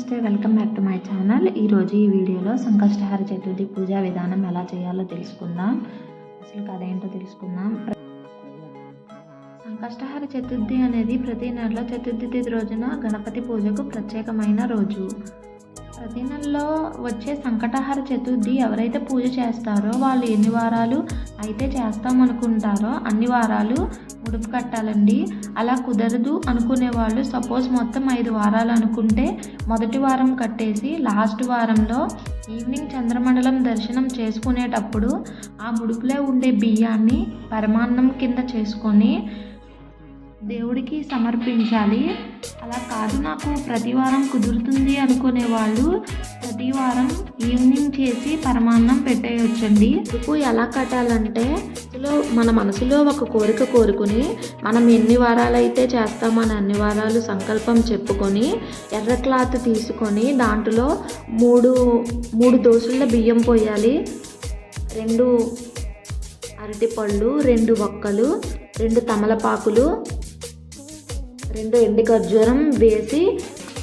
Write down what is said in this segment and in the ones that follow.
నమస్తే welcome back to my channel. ఈరోజు ఈ వీడియోలో సంకష్టహార చతుర్థి పూజా విధానం ఎలా చేయాలో తెలుసుకుందాం. అసలు ఏంటో తెలుసుకుందాం. సంకష్టహార చతుర్థి అనేది ప్రతి నెలలో చతుర్థి తిథి రోజున గణపతి పూజకు ప్రత్యేకమైన రోజు. ప్రతి నెలలో వచ్చే సంకటహార చతుర్థి ఎవరైతే పూజ చేస్తారో వాళ్ళు ఎన్ని వారాలు అయితే చేస్తామనుకుంటారో అన్ని వారాలు ముడుపు కట్టాలండి. అలా కుదరదు అనుకునే వాళ్ళు సపోజ్ మొత్తం ఐదు వారాలు అనుకుంటే మొదటి వారం కట్టేసి లాస్ట్ వారంలో ఈవినింగ్ చంద్రమండలం దర్శనం చేసుకునేటప్పుడు ఆ ముడుపులో ఉండే బియ్యాన్ని పరమాన్నం కింద చేసుకొని దేవుడికి సమర్పించాలి. అలా కాదు నాకు ప్రతి వారం కుదురుతుంది అనుకునే వాళ్ళు ప్రతి వారం ఈవినింగ్ చేసి పరమాన్నం పెట్టేయొచ్చండి. ఉప్పు ఎలా కట్టాలంటే ఇందులో మన మనసులో ఒక కోరిక కోరుకుని మనం ఎన్ని వారాలు అయితే చేస్తామని అన్ని వారాలు సంకల్పం చెప్పుకొని ఎర్ర క్లాత్ తీసుకొని దాంట్లో మూడు మూడు దోసుల బియ్యం పోయాలి. రెండు అరటిపళ్ళు రెండు ఒక్కలు రెండు తమలపాకులు రెండు ఎండి ఖర్జూరం వేసి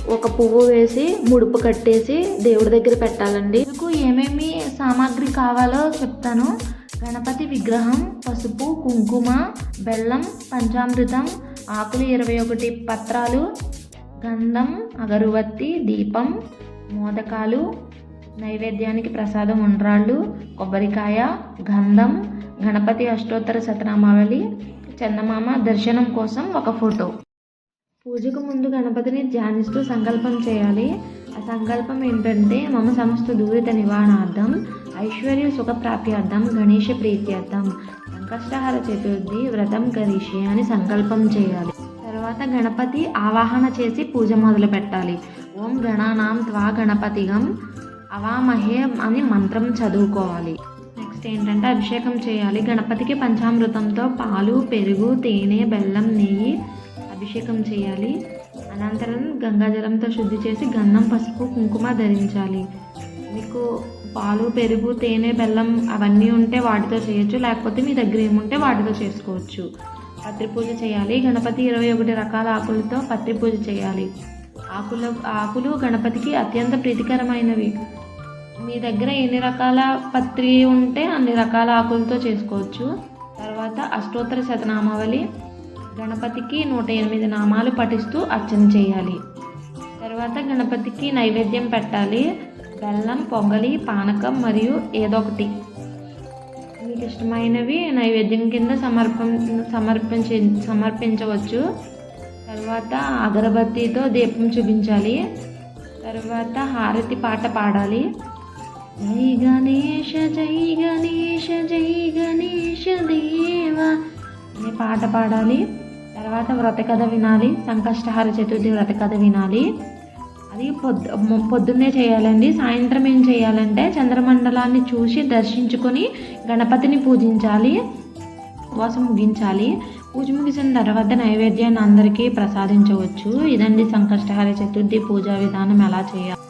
ఒక పువ్వు వేసి ముడుపు కట్టేసి దేవుడి దగ్గర పెట్టాలండి. ఇందుకు ఏమేమి సామాగ్రి కావాలో చెప్తాను. గణపతి విగ్రహం పసుపు కుంకుమ బెల్లం పంచామృతం ఆకులు ఇరవై ఒకటి పత్రాలు గంధం అగరువత్తి దీపం మోదకాలు నైవేద్యానికి ప్రసాదం ఉండ్రాళ్ళు కొబ్బరికాయ గంధం గణపతి అష్టోత్తర శతనామావళి చందమామ దర్శనం కోసం ఒక ఫోటో. పూజకు ముందు గణపతిని ధ్యానిస్తూ సంకల్పం చేయాలి. ఆ సంకల్పం ఏంటంటే మమ సమస్త దూరిత నివారణార్థం ఐశ్వర్య సుఖ అర్థం గణేష ప్రీత్యర్థం సంకష్టహార చతుర్థి వ్రతం కరిషి అని సంకల్పం చేయాలి. తర్వాత గణపతి ఆవాహన చేసి పూజ మొదలు పెట్టాలి. ఓం గణానాం త్వా గణపతిగం అవామహే అని మంత్రం చదువుకోవాలి. నెక్స్ట్ ఏంటంటే అభిషేకం చేయాలి. గణపతికి పంచామృతంతో పాలు పెరుగు తేనె బెల్లం నెయ్యి అభిషేకం చేయాలి. అనంతరం గంగాజలంతో శుద్ధి చేసి గంధం పసుపు కుంకుమ ధరించాలి. మీకు పాలు పెరుగు తేనె బెల్లం అవన్నీ ఉంటే వాటితో చేయొచ్చు. లేకపోతే మీ దగ్గర ఏముంటే వాటితో చేసుకోవచ్చు. పత్రి పూజ చేయాలి. గణపతి ఇరవై ఒకటి రకాల ఆకులతో పత్రి పూజ చేయాలి. ఆకుల ఆకులు గణపతికి అత్యంత ప్రీతికరమైనవి. మీ దగ్గర ఎన్ని రకాల పత్రి ఉంటే అన్ని రకాల ఆకులతో చేసుకోవచ్చు. తర్వాత అష్టోత్తర శతనామావళి గణపతికి నూట ఎనిమిది నామాలు పఠిస్తూ అర్చన చేయాలి. తర్వాత గణపతికి నైవేద్యం పెట్టాలి. బెల్లం పొంగలి పానకం మరియు ఏదో ఒకటి. మీకు ఇష్టమైనవి నైవేద్యం కింద సమర్పం సమర్పించ సమర్పించవచ్చు. తర్వాత అగరబత్తితో దీపం చూపించాలి. తర్వాత హారతి పాట పాడాలి. జై గణేష జై గణేష జై గణేష దేవ అనే పాట పాడాలి. తర్వాత వ్రత కథ వినాలి సంకష్టహార చతుర్థి వ్రత కథ వినాలి. అది పొద్దు పొద్దున్నే చేయాలండి. సాయంత్రం ఏం చేయాలంటే చంద్రమండలాన్ని చూసి దర్శించుకొని గణపతిని పూజించాలి ఉపవాసం ముగించాలి. పూజ ముగిసిన తర్వాత నైవేద్యాన్ని అందరికీ ప్రసాదించవచ్చు. ఇదండి సంకష్టహార చతుర్థి పూజా విధానం ఎలా చేయాలి.